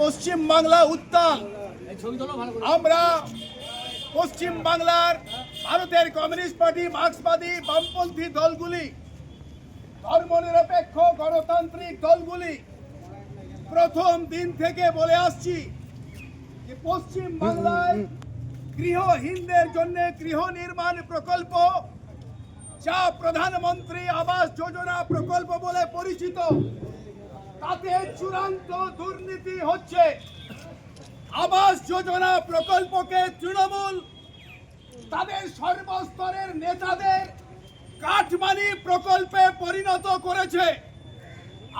পশ্চিম বাংলা উত্তাল আমরা পশ্চিম বাংলার ভারতের কমিউনিস্ট পার্টি, মার্ক্সবাদী, বামপন্থী দলগুলি, ধর্মনিরপেক্ষ গণতান্ত্রিক দলগুলি, প্রথম দিন থেকে বলে আসছি যে পশ্চিম বাংলায় গৃহহীনদের জন্য গৃহ নির্মাণ প্রকল্প, যা প্রধানমন্ত্রী আবাস যোজনা প্রকল্প বলে পরিচিত। তাতে চূড়ান্ত দুর্নীতি হচ্ছে। আবাস যোজনা প্রকল্পকে তৃণমূল, তাদের সর্বস্তরের নেতাদের কাঠমানি প্রকল্পে পরিণত করেছে।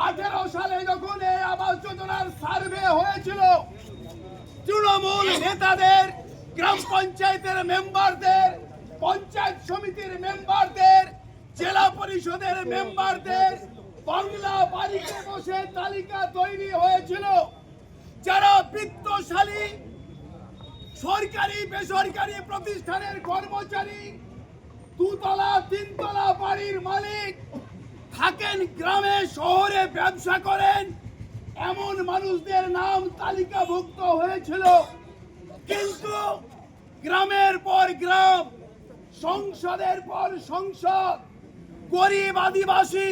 আঠেরো সালে যখন এই আবাস যোজনার সার্ভে হয়েছিল, তৃণমূল নেতাদের, গ্রাম পঞ্চায়েতের মেম্বারদের, পঞ্চায়েত সমিতির মেম্বারদের, জেলা পরিষদের মেম্বারদের বাংলা বাড়িতে বসে তালিকা তৈরি হয়েছিল। যারা বিত্তশালী, সরকারি, বেসরকারি প্রতিষ্ঠানের কর্মচারী, দুতলা, তিনতলা বাড়ির মালিক, থাকেন গ্রামে, শহরে ব্যবসা করেন, এমন মানুষদের নাম তালিকাভুক্ত হয়েছিল। কিন্তু গ্রামের পর গ্রাম, সংসদের পর সংসদ, গরিব আদিবাসী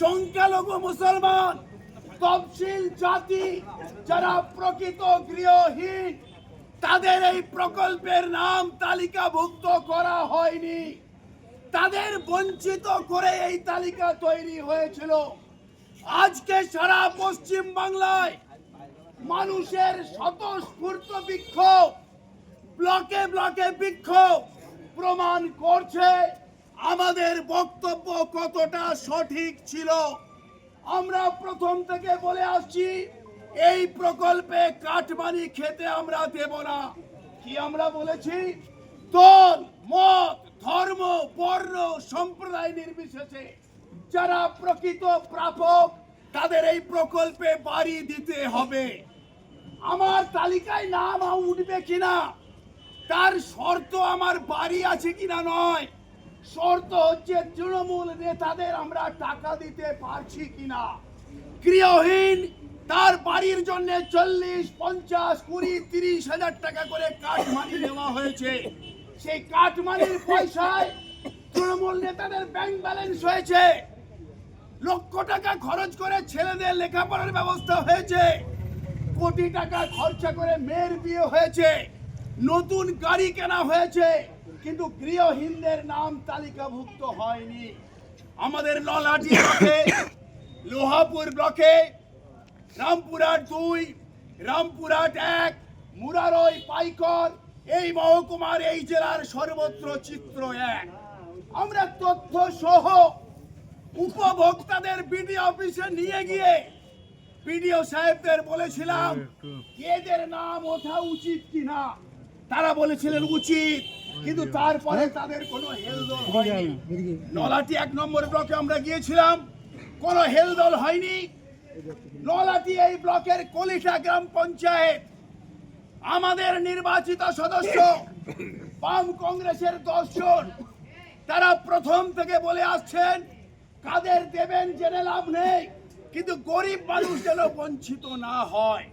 সংখ্যালঘু মুসলমান তফসিল জাতি যারা প্রকৃত গৃহহীন, তাদের এই প্রকল্পের নাম তালিকাভুক্ত করা হয়নি। তাদের বঞ্চিত করে এই তালিকা তৈরি হয়েছিল। আজকে সারা পশ্চিম বাংলায় মানুষের স্বতঃস্ফূর্ত বিক্ষোভ, ব্লকে ব্লকে বিক্ষোভ প্রমাণ করছে। আমাদের বক্তব্য কতটা সঠিক ছিল? আমরা প্রথম থেকে বলে আসছি, এই প্রকল্পে কাঠমানি খেতে আমরা দেব না। কি আমরা বলেছি? দল, মত, ধর্ম, বর্ণ, সম্প্রদায় নির্বিশেষে যারা প্রকৃত প্রাপক, তাদের এই প্রকল্পে বাড়ি দিতে হবে। আমার তালিকায় নাম উঠবে কিনা? তার শর্ত আমার বাড়ি আছে কিনা নয়? শর্ত হচ্ছে তৃণমূল নেতাদের আমরা টাকা দিতে পারছি কিনা? গৃহহীন, তার বাড়ির জন্য চল্লিশ, পঞ্চাশ, কুড়ি, তিরিশ হাজার টাকা করে কাঠমানি দেওয়া হয়েছে। সেই কাঠমানির পয়সায় তৃণমূল নেতাদের ব্যাংক ব্যালেন্স হয়েছে। লক্ষ টাকা খরচ করে ছেলেদের লেখাপড়ার ব্যবস্থা হয়েছে। কোটি টাকা খরচা করে মেয়ের বিয়ে হয়েছে। নতুন গাড়ি কেনা হয়েছে। কিন্তু গৃহহীনদের নাম তালিকাভুক্ত হয়নি। আমাদের নলহাটি ব্লকে লোহাপুর ব্লকে রামপুরহাট দুই রামপুরহাট এক মুরারই পাইকর এই মহকুমার এই জেলার সর্বত্র চিত্র এক। আমরা তথ্য সহ উপভোক্তাদের বিডি অফিসে নিয়ে গিয়ে বিডিও সাহেবদের বলেছিলাম এদের নাম ওঠা উচিত কিনা? তারা বলেছিলেন উচিত। কিন্তু তারপরে তাদের কোনো হেলদোল হয়নি। নলাটি এক নম্বর ব্লকে আমরা গিয়েছিলাম। কোনো হেলদোল হয়নি। নলাটি এই ব্লকের কলিশা গ্রাম পঞ্চায়েত। আমাদের নির্বাচিত সদস্য বাম কংগ্রেসের দশজন। তারা প্রথম থেকে বলে আসছেন কাদের দেবেন জেনে লাভ নেই কিন্তু গরিব মানুষ যেন বঞ্চিত না হয়।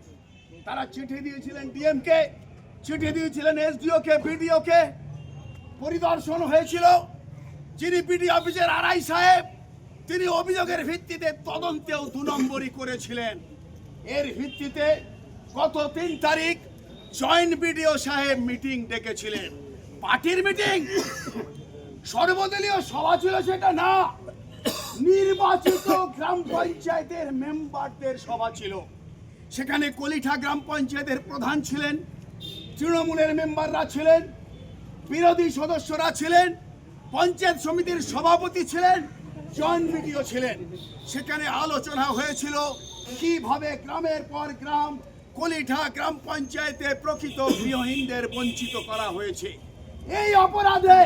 তারা চিঠি দিয়েছিলেন ডিএমকে চিঠি দিয়েছিলেন এসডিও কে বিডিও কে পরিদর্শন হয়েছিল। যিনি বিডি অফিসের আড়াই সাহেব, তিনি অভিযোগের ভিত্তিতে তদন্তেও দু নম্বরই করেছিলেন। এর ভিত্তিতে গত তিন তারিখ জয়েন্ট বিডিও সাহেব মিটিং ডেকেছিলেন। পার্টির মিটিং? সর্বদলীয় সভা ছিল সেটা না। নির্বাচিত গ্রাম পঞ্চায়েতের মেম্বারদের সভা ছিল। সেখানে কলিঠা গ্রাম পঞ্চায়েতের প্রধান ছিলেন, তৃণমূলের মেম্বাররা ছিলেন বিরোধী সদস্যরা ছিলেন, পঞ্চায়েত সমিতির সভাপতি ছিলেন জয়েন্ট বিডিও ছিলেন। সেখানে আলোচনা হয়েছিল কীভাবে গ্রামের পর গ্রাম, কলিঠা গ্রাম পঞ্চায়েতে প্রকৃত গৃহহীনদের বঞ্চিত করা হয়েছে। এই অপরাধে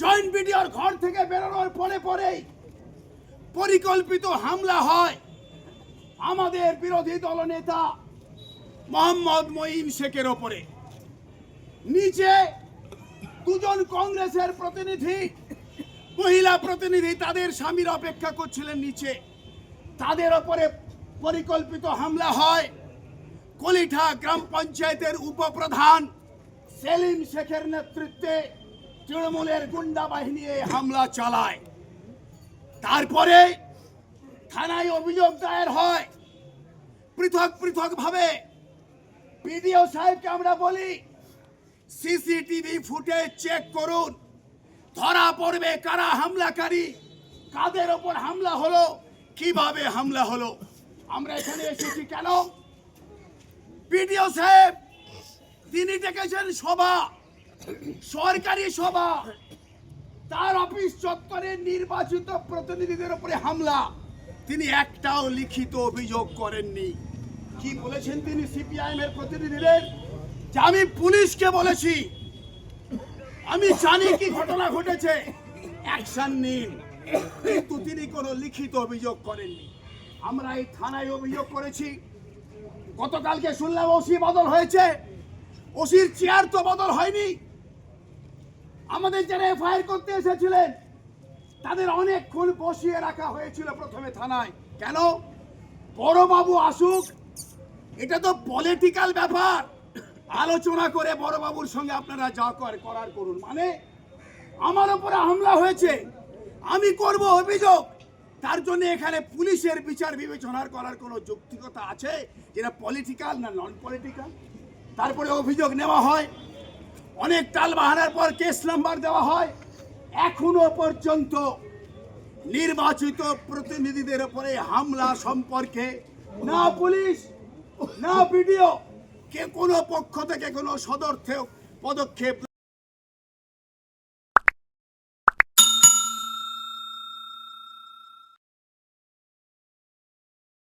জয়েন্ট বিডিওর ঘর থেকে বেরোনোর পরে পরেই পরিকল্পিত হামলা হয় আমাদের বিরোধী দলনেতা মোহাম্মদ মঈন শেখের ওপরে। নিচে দুজন কংগ্রেসের প্রতিনিধি, মহিলা প্রতিনিধি তাদের স্বামীর অপেক্ষা করছিলেন নিচে। তাদের ওপরে পরিকল্পিত হামলা হয়। কলিঠা গ্রাম পঞ্চায়েতের উপপ্রধান সেলিম শেখের নেতৃত্বে তৃণমূলের গুন্ডা বাহিনী এই হামলা চালায়। তারপরে থানায় অভিযোগ দায়ের হয়। পৃথক পৃথক ভাবে বিডিও সাহেবকে আমরা বলি সিসিটিভি ফুটেজ চেক করুন। ধরা পড়বে কারা হামলাকারী? কাদের ওপর হামলা হলো? কীভাবে হামলা হলো? আমরা এখানে এসেছি কেন? বিডিও সাহেব, তিনি ডেকেছেন সভা, সরকারি সভা। তার অফিস চত্বরে নির্বাচিত প্রতিনিধিদের উপরে হামলা। তিনি একটাও লিখিত অভিযোগ করেননি। কি বলেছেন তিনি সিপিআইএম এর প্রতিনিধিদের? আমি পুলিশকে বলেছি। আমি জানি কি ঘটনা ঘটেছে। অ্যাকশন নিন। কিন্তু তিনি কোনো লিখিত অভিযোগ করেননি। আমরা এই থানায় অভিযোগ করেছি। গতকালকে শুনলাম ওসি বদল হয়েছে। ওসির চেয়ার তো বদল হয়নি। আমাদের যারা এফআইআর করতে এসেছিলেন, তাদের অনেকক্ষণ বসিয়ে রাখা হয়েছিল প্রথমে থানায়। কেন? বড়বাবু আসুক। এটা তো পলিটিক্যাল ব্যাপার। আলোচনা করে বড়বাবুর সঙ্গে আপনারা যা কর করার করুন। মানে আমার উপরে হামলা হয়েছে। আমি করব অভিযোগ। তার জন্য এখানে পুলিশের বিচার বিবেচনার করার কোনো যৌক্তিকতা আছে যেটা পলিটিক্যাল না নন পলিটিক্যাল তারপরে অভিযোগ নেওয়া হয়। অনেক টাল বাহানার পর কেস নাম্বার দেওয়া হয়। এখনও পর্যন্ত নির্বাচিত প্রতিনিধিদের উপরে হামলা সম্পর্কে না পুলিশ, না ভিডিও কে কোনো পক্ষ থেকে কোনো সদর্থেও পদক্ষেপ